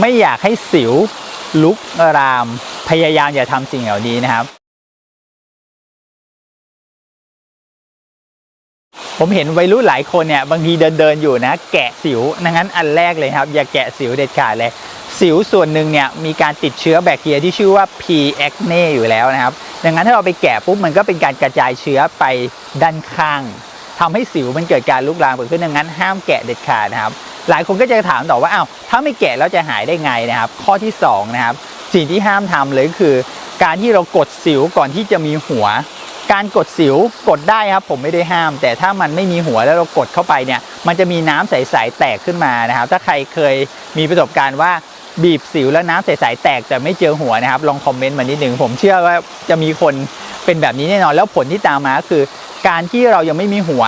ไม่อยากให้สิวลุกราม พยายามอย่าทำสิ่งเหล่านี้นะครับ ผมเห็นวัยรุ่นหลายคนเนี่ยบางทีเดินเดินๆอยู่นะ แกะสิวดังนั้นอันแรกเลยครับ อย่าแกะสิวเด็ดขาดเลย สิวส่วนหนึ่งเนี่ยมีการติดเชื้อแบคทีเรียที่ชื่อว่า P. acne อยู่แล้วนะครับ ดังนั้นถ้าเราไปแกะปุ๊บมันก็เป็นการกระจายเชื้อไปด้านข้างทำให้สิวมันเกิดการลุกลามเกิดขึ้นดังนั้นห้ามแกะเด็ดขาดนะครับ หลายคนก็จะถามต่อว่าอ้าวถ้าไม่แกะแล้วจะหายได้ไงนะครับ ข้อที่สองนะครับสิ่งที่ห้ามทำเลยคือ การที่เรากดสิวก่อนที่จะมีหัว การกดสิวกดได้ครับ ผมไม่ได้ห้าม แต่ถ้ามันไม่มีหัวแล้วเรากดเข้าไปเนี่ย มันจะมีน้ำใสๆแตกขึ้นมานะครับ ถ้าใครเคยมีประสบการณ์ว่าบีบสิวแล้วน้ำใสๆแตกแต่ไม่เจอหัวนะครับ ลองคอมเมนต์มานิดหนึ่งผมเชื่อว่าจะมีคนเป็นแบบนี้แน่นอน แล้วผลที่ตามมาคือ การที่เรายังไม่มีหัว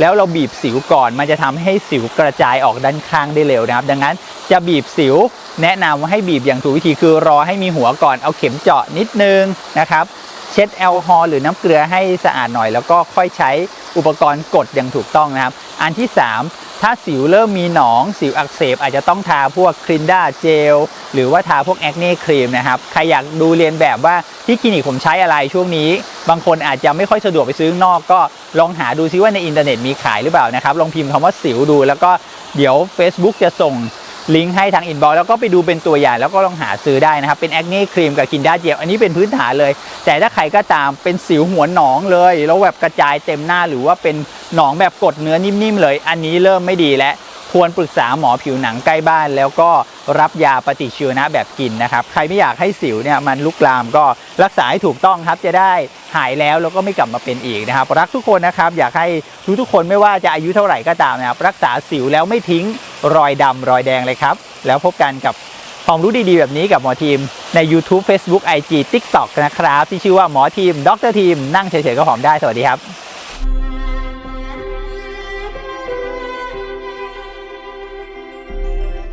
แล้วเราบีบสิวก่อนมันจะทำให้สิวกระจายออกด้านข้างได้เร็วนะครับ ดังนั้นจะบีบสิวแนะนำว่าให้บีบอย่างถูกวิธีคือรอให้มีหัวก่อนเอาเข็มเจาะนิดนึงนะครับ เช็ดแอลกอฮอล์หรือน้ำเกลือให้สะอาดหน่อย แล้วก็ค่อยใช้อุปกรณ์กดอย่างถูกต้องนะครับ อันที่ 3 ถ้าสิวเริ่มมีหนองสิวอักเสบอาจจะต้องทาพวกคลินด้าเจลหรือว่าทาพวกแอคเน่ครีมนะครับ ใครอยากดูเรียนแบบว่าที่คลินิกผมใช้อะไรช่วงนี้ บางคนอาจจะไม่ค่อยสะดวกไปซื้อข้างนอกก็ลองหาดูซิว่าในอินเทอร์เน็ตมีขายหรือเปล่านะครับ ลองพิมพ์คำว่าสิวดู แล้วก็เดี๋ยว Facebook จะส่ง ลิงก์ให้ทางอินบ็อกแล้วก็ไปดูเป็นตัวอย่างแล้วก็ลองหาซื้อได้นะครับ เป็นแอคเน่ครีมกับกินด้าเจลอันนี้เป็นพื้นฐานเลย แต่ถ้าใครก็ตามเป็นสิวหัวหนองเลย แล้วแบบกระจายเต็มหน้าหรือว่าเป็นหนองแบบกดเนื้อนิ่มๆเลย อันนี้เริ่มไม่ดีแล้วควรปรึกษาหมอผิวหนังใกล้บ้าน แล้วก็รับยาปฏิชีวนะแบบกินนะครับ ใครไม่อยากให้สิวเนี่ยมันลุกลามก็รักษาให้ถูกต้องครับจะได้หายแล้วแล้วก็ไม่กลับมาเป็นอีกนะครับ รักทุกคนนะครับ อยากให้ทุกทุกคนไม่ว่าจะอายุเท่าไหร่ก็ตามนะครับ รักษาสิวแล้วไม่ทิ้ง รอยดำรอยแดงเลยครับ แล้วพบกันกับความรู้ดีๆ แบบนี้กับหมอทีมใน YouTube Facebook IG TikTok นะครับ ที่ชื่อว่าหมอทีมดรทีมนั่งเฉยๆก็หอมได้สวัสดีครับ